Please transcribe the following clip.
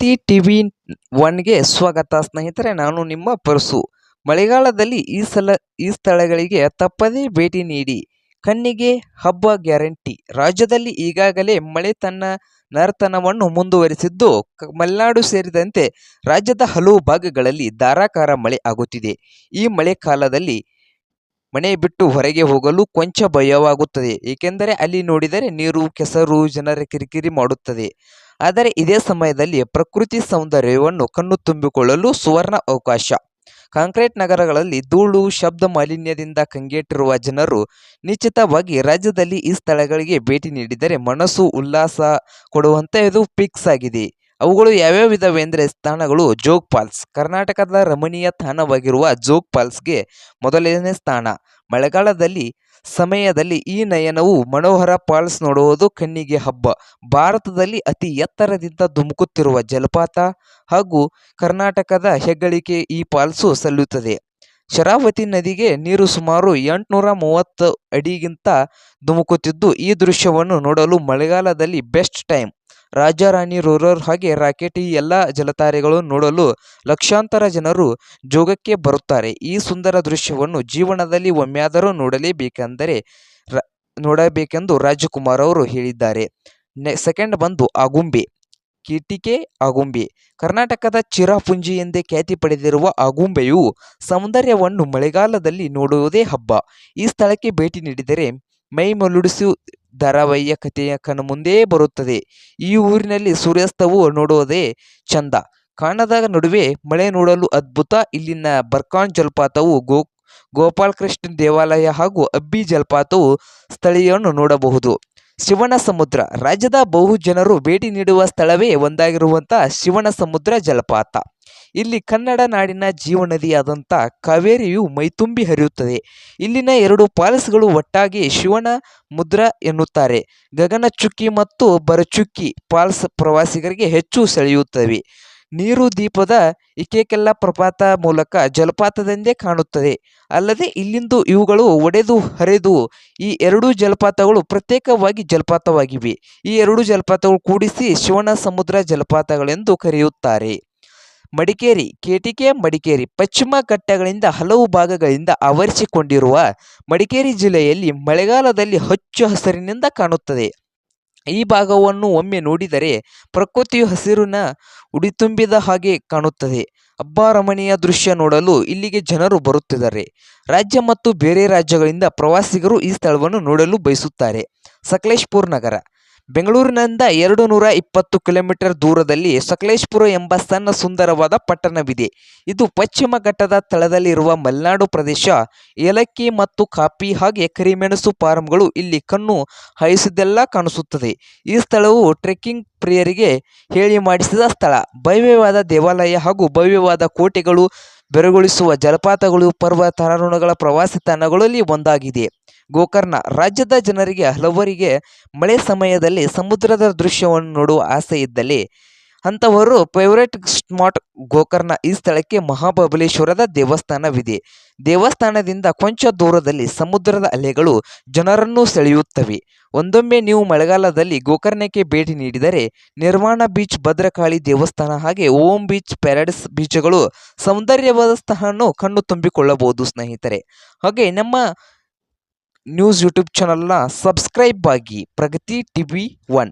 ಪ್ರಗತಿ TV ಒನ್ಗೆ ಸ್ವಾಗತ ಸ್ನೇಹಿತರೆ, ನಾನು ನಿಮ್ಮ ಪರಸು. ಮಳೆಗಾಲದಲ್ಲಿ ಈ ಸಲ, ಈ ಸ್ಥಳಗಳಿಗೆ ತಪ್ಪದೇ ಭೇಟಿ ನೀಡಿ. ಕಣ್ಣಿಗೆ ಹಬ್ಬ ಗ್ಯಾರಂಟಿ. ರಾಜ್ಯದಲ್ಲಿ ಈಗಾಗಲೇ ಮಳೆ ತನ್ನ ನರ್ತನವನ್ನು ಮುಂದುವರಿಸಿದ್ದು, ಮಲೆನಾಡು ಸೇರಿದಂತೆ ರಾಜ್ಯದ ಹಲವು ಭಾಗಗಳಲ್ಲಿ ಧಾರಾಕಾರ ಮಳೆ ಆಗುತ್ತಿದೆ. ಈ ಮಳೆ ಕಾಲದಲ್ಲಿ ಮನೆ ಬಿಟ್ಟು ಹೊರಗೆ ಹೋಗಲು ಕೊಂಚ ಭಯವಾಗುತ್ತದೆ. ಏಕೆಂದರೆ ಅಲ್ಲಿ ನೋಡಿದರೆ ನೀರು, ಕೆಸರು, ಜನರ ಕಿರಿಕಿರಿ ಮಾಡುತ್ತದೆ. ಆದರೆ ಇದೇ ಸಮಯದಲ್ಲಿ ಪ್ರಕೃತಿ ಸೌಂದರ್ಯವನ್ನು ಕಣ್ಣು ತುಂಬಿಕೊಳ್ಳಲು ಸುವರ್ಣ ಅವಕಾಶ. ಕಾಂಕ್ರೀಟ್ ನಗರಗಳಲ್ಲಿ ಧೂಳು, ಶಬ್ದ ಮಾಲಿನ್ಯದಿಂದ ಕಂಗೆಟ್ಟಿರುವ ಜನರು ನಿಶ್ಚಿತವಾಗಿ ರಾಜ್ಯದಲ್ಲಿ ಈ ಸ್ಥಳಗಳಿಗೆ ಭೇಟಿ ನೀಡಿದರೆ ಮನಸ್ಸು ಉಲ್ಲಾಸ ಕೊಡುವಂತೆ ಇದು ಫಿಕ್ಸ್ ಆಗಿದೆ. ಅವುಗಳು ಯಾವ್ಯಾವ ಇದಾವೆ ಅಂದರೆ ಸ್ಥಾನಗಳು? ಜೋಗ್ ಫಾಲ್ಸ್. ಕರ್ನಾಟಕದ ರಮಣೀಯ ತಾಣವಾಗಿರುವ ಜೋಗ್ ಫಾಲ್ಸ್ಗೆ ಮೊದಲನೇ ಸ್ಥಾನ. ಮಳೆಗಾಲದಲ್ಲಿ ಸಮಯದಲ್ಲಿ ಈ ನಯನವು ಮನೋಹರ ಫಾಲ್ಸ್ ನೋಡುವುದು ಕಣ್ಣಿಗೆ ಹಬ್ಬ. ಭಾರತದಲ್ಲಿ ಅತಿ ಎತ್ತರದಿಂದ ಧುಮುಕುತ್ತಿರುವ ಜಲಪಾತ ಹಾಗೂ ಕರ್ನಾಟಕದ ಹೆಗ್ಗಳಿಕೆ ಈ ಫಾಲ್ಸು ಸಲ್ಲುತ್ತದೆ. ಶರಾವತಿ ನದಿಗೆ ನೀರು ಸುಮಾರು ಎಂಟುನೂರ ಮೂವತ್ತು ಅಡಿಗಿಂತ ಧುಮುಕುತ್ತಿದ್ದು ಈ ದೃಶ್ಯವನ್ನು ನೋಡಲು ಮಳೆಗಾಲದಲ್ಲಿ ಬೆಸ್ಟ್ ಟೈಮ್. ರಾಜಾರಾಣಿ ರೋರರ್ ಹಾಗೆ ರಾಕೆಟ್ ಈ ಎಲ್ಲ ಜಲತಾರೆಗಳು ನೋಡಲು ಲಕ್ಷಾಂತರ ಜನರು ಜೋಗಕ್ಕೆ ಬರುತ್ತಾರೆ. ಈ ಸುಂದರ ದೃಶ್ಯವನ್ನು ಜೀವನದಲ್ಲಿ ಒಮ್ಮೆಯಾದರೂ ನೋಡಲೇಬೇಕೆಂದರೆ ನೋಡಬೇಕೆಂದು ರಾಜಕುಮಾರ್ ಅವರು ಹೇಳಿದ್ದಾರೆ. ನೆ, ಸೆಕೆಂಡ್ ಬಂದು ಆಗುಂಬೆ, ಕೀಟಿಕೆ ಆಗುಂಬೆ. ಕರ್ನಾಟಕದ ಚಿರಾಪುಂಜಿ ಎಂದೇ ಖ್ಯಾತಿ ಪಡೆದಿರುವ ಆಗುಂಬೆಯು ಸೌಂದರ್ಯವನ್ನು ಮಳೆಗಾಲದಲ್ಲಿ ನೋಡುವುದೇ ಹಬ್ಬ. ಈ ಸ್ಥಳಕ್ಕೆ ಭೇಟಿ ನೀಡಿದರೆ ಮೈ ಮರುಳಿಸು ಧಾರಾವಾಹಿಯ ಕಥೆಯ ಕಣ್ಮುಂದೇ ಬರುತ್ತದೆ. ಈ ಊರಿನಲ್ಲಿ ಸೂರ್ಯಾಸ್ತವು ನೋಡುವುದೇ ಚಂದ. ಕಾಣದಾಗ ನಡುವೆ ಮಳೆ ನೋಡಲು ಅದ್ಭುತ. ಇಲ್ಲಿನ ಬರ್ಕಾನ್ ಜಲಪಾತವು ಗೋ, ಗೋಪಾಲಕೃಷ್ಣ ದೇವಾಲಯ ಹಾಗೂ ಅಬ್ಬಿ ಜಲಪಾತವು ಸ್ಥಳೀಯವನ್ನು ನೋಡಬಹುದು. ಶಿವನ ಸಮುದ್ರ. ರಾಜ್ಯದ ಬಹು ಜನರು ಭೇಟಿ ನೀಡುವ ಸ್ಥಳವೇ ಒಂದಾಗಿರುವಂಥ ಶಿವನ ಸಮುದ್ರ ಜಲಪಾತ. ಇಲ್ಲಿ ಕನ್ನಡ ನಾಡಿನ ಜೀವನದಿಯಾದಂಥ ಕಾವೇರಿಯು ಮೈತುಂಬಿ ಹರಿಯುತ್ತದೆ. ಇಲ್ಲಿನ ಎರಡು ಪಾಲಸ್ಗಳು ಒಟ್ಟಾಗಿ ಶಿವನ ಮುದ್ರ ಎನ್ನುತ್ತಾರೆ. ಗಗನಚುಕ್ಕಿ ಮತ್ತು ಬರಚುಕ್ಕಿ ಪಾಲ್ಸ್ ಪ್ರವಾಸಿಗರಿಗೆ ಹೆಚ್ಚು ಸೆಳೆಯುತ್ತವೆ. ನೀರು ದೀಪದ ಇಕೆಕೆಲ್ಲ ಪ್ರಪಾತ ಮೂಲಕ ಜಲಪಾತದಂದೇ ಕಾಣುತ್ತದೆ. ಅಲ್ಲದೆ ಇಲ್ಲಿಂದು ಇವುಗಳು ಒಡೆದು ಹರಿದು ಈ ಎರಡೂ ಜಲಪಾತಗಳು ಪ್ರತ್ಯೇಕವಾಗಿ ಜಲಪಾತವಾಗಿವೆ. ಈ ಎರಡು ಜಲಪಾತಗಳು ಕೂಡಿಸಿ ಶಿವನ ಸಮುದ್ರ ಜಲಪಾತಗಳೆಂದು ಕರೆಯುತ್ತಾರೆ. ಮಡಿಕೇರಿ, ಕೆಟಿಕೆ ಮಡಿಕೇರಿ ಪಶ್ಚಿಮ ಘಟ್ಟಗಳಿಂದ ಹಲವು ಭಾಗಗಳಿಂದ ಆವರಿಸಿಕೊಂಡಿರುವ ಮಡಿಕೇರಿ ಜಿಲ್ಲೆಯಲ್ಲಿ ಮಳೆಗಾಲದಲ್ಲಿ ಹಚ್ಚು ಹಸಿರಿನಿಂದ ಕಾಣುತ್ತದೆ. ಈ ಭಾಗವನ್ನು ಒಮ್ಮೆ ನೋಡಿದರೆ ಪ್ರಕೃತಿಯು ಹಸಿರಿನ ಉಡಿತುಂಬಿದ ಹಾಗೆ ಕಾಣುತ್ತದೆ. ಅಬ್ಬಾರಮಣೀಯ ದೃಶ್ಯ ನೋಡಲು ಇಲ್ಲಿಗೆ ಜನರು ಬರುತ್ತಿದ್ದಾರೆ. ರಾಜ್ಯ ಮತ್ತು ಬೇರೆ ರಾಜ್ಯಗಳಿಂದ ಪ್ರವಾಸಿಗರು ಈ ಸ್ಥಳವನ್ನು ನೋಡಲು ಬಯಸುತ್ತಾರೆ. ಸಕಲೇಶ್ಪುರ್ ನಗರ. ಬೆಂಗಳೂರಿನಿಂದ ಎರಡು ನೂರ ಇಪ್ಪತ್ತು ಕಿಲೋಮೀಟರ್ ದೂರದಲ್ಲಿ ಸಕಲೇಶ್ಪುರ ಎಂಬ ಸಣ್ಣ ಸುಂದರವಾದ ಪಟ್ಟಣವಿದೆ. ಇದು ಪಶ್ಚಿಮ ಘಟ್ಟದ ತಳದಲ್ಲಿರುವ ಮಲೆನಾಡು ಪ್ರದೇಶ. ಏಲಕ್ಕಿ ಮತ್ತು ಕಾಫಿ ಹಾಗೆ ಕರಿಮೆಣಸು ಫಾರ್ಮ್ಗಳು ಇಲ್ಲಿ ಕಣ್ಣು ಹಾಯಿಸಿದ್ದೆಲ್ಲ ಕಾಣಿಸುತ್ತದೆ. ಈ ಸ್ಥಳವು ಟ್ರೆಕ್ಕಿಂಗ್ ಪ್ರಿಯರಿಗೆ ಹೇಳಿ ಮಾಡಿಸಿದ ಸ್ಥಳ. ಭವ್ಯವಾದ ದೇವಾಲಯ ಹಾಗೂ ಭವ್ಯವಾದ ಕೋಟೆಗಳು ಬೆರಗೊಳಿಸುವ ಜಲಪಾತಗಳು, ಪರ್ವತಾರೋಹಣಗಳ ಪ್ರವಾಸಿ ತಾಣಗಳಲ್ಲಿ ಒಂದಾಗಿದೆ. ಗೋಕರ್ಣ ರಾಜ್ಯದ ಜನರಿಗೆ ಹಲವರಿಗೆ ಮಳೆ ಸಮಯದಲ್ಲಿ ಸಮುದ್ರದ ದೃಶ್ಯವನ್ನು ನೋಡುವ ಆಸೆ ಇದ್ದಲ್ಲಿ ಅಂಥವರು ಫೇವರೇಟ್ ಸ್ಮಾರ್ಟ್ ಗೋಕರ್ಣ ಈ ಸ್ಥಳಕ್ಕೆ ಮಹಾಬಲೇಶ್ವರದ ದೇವಸ್ಥಾನವಿದೆ. ದೇವಸ್ಥಾನದಿಂದ ಕೊಂಚ ದೂರದಲ್ಲಿ ಸಮುದ್ರದ ಅಲೆಗಳು ಜನರನ್ನು ಸೆಳೆಯುತ್ತವೆ. ಒಂದೊಮ್ಮೆ ನೀವು ಮಳೆಗಾಲದಲ್ಲಿ ಗೋಕರ್ಣಕ್ಕೆ ಭೇಟಿ ನೀಡಿದರೆ ನಿರ್ವಾಣ ಬೀಚ್ ಭದ್ರಕಾಳಿ ದೇವಸ್ಥಾನ ಹಾಗೆ ಓಂ ಬೀಚ್ ಪ್ಯಾರಡೈಸ್ ಬೀಚ್ಗಳು ಸೌಂದರ್ಯವಾದ ಸ್ಥಳವನ್ನು ಕಣ್ಣು ತುಂಬಿಕೊಳ್ಳಬಹುದು ಸ್ನೇಹಿತರೆ. ಹಾಗೆ ನಮ್ಮ ನ್ಯೂಸ್ ಯೂಟ್ಯೂಬ್ ಚಾನಲ್ನ ಸಬ್ಸ್ಕ್ರೈಬ್ ಆಗಿ ಪ್ರಗತಿ ಟಿವಿ ಒನ್.